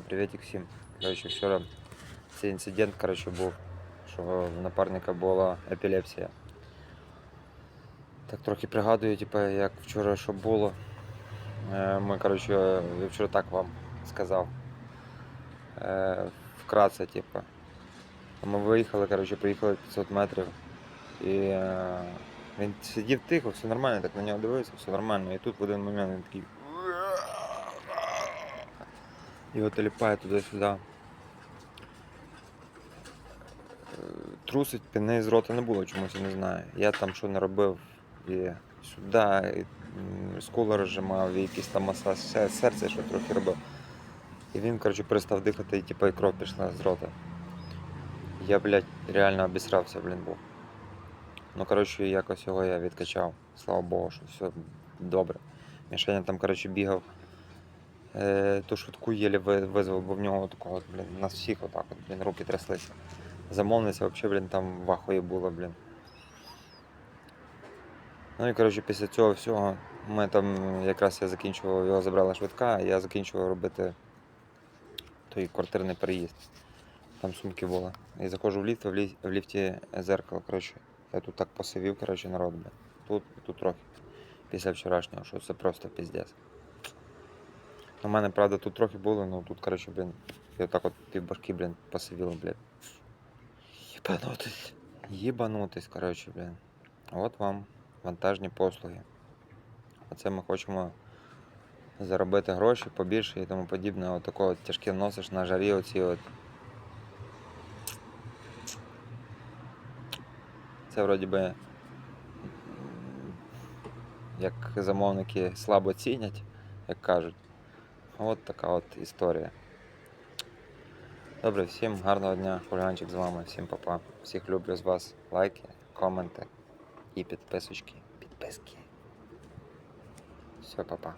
Привітик всім. Коротше, вчора цей інцидент коротше, був, що в напарника була епілепсія. Так трохи пригадую, типу, як вчора що було. Е, Ми, коротше, я вчора так вам сказав. Е, Вкратце, типу. Ми виїхали, коротше, приїхали 500 метрів. І е, він сидів тихо, все нормально, так на нього дивився, все нормально. І тут в один момент він такий. Його теліпає туди-сюди. Е, Трусить піни з рота не було чомусь, я не знаю. Я там що не робив і сюди, і м, скулу розжимав, і якийсь там масаж се- серця, що трохи робив. І він, коротше, перестав дихати, і типу, і кров пішла з рота. Я, блядь, реально обісрався, блін, був. Ну, коротше, якось його я відкачав. Слава Богу, що все добре. Мішаня там, коротше, бігав. Е, ту швидку єлі визвав, бо в нього такого, блін, нас всіх отак, от, блін, руки тряслися. Замовниця взагалі, блін, там в ахуї була, блін. Ну і коротше, після цього всього ми там якраз я закінчував, його забрала швидка, я закінчував робити той квартирний переїзд. Там сумки були. І заходжу в ліфт, в, лі... в ліфті зеркало, коротше. Я тут так посивів, коротше, народ, блін. Тут тут трохи. Після вчорашнього, що це просто піздець. У мене, правда, тут трохи було, ну тут, коротше, блін, я так от півбашки, блін, посивіло, блін. Єбанутись. Єбанутись, коротше, блін. От вам вантажні послуги. Оце ми хочемо заробити гроші побільше і тому подібне. Отако от тяжке носиш на жарі оці от. Це вроді би як замовники слабо цінять, як кажуть. От така от історія. Добре, всім гарного дня, хуліганчик з вами, всім папа. Всіх люблю з вас. Лайки, коменти і підписочки. Підписки. Все, папа.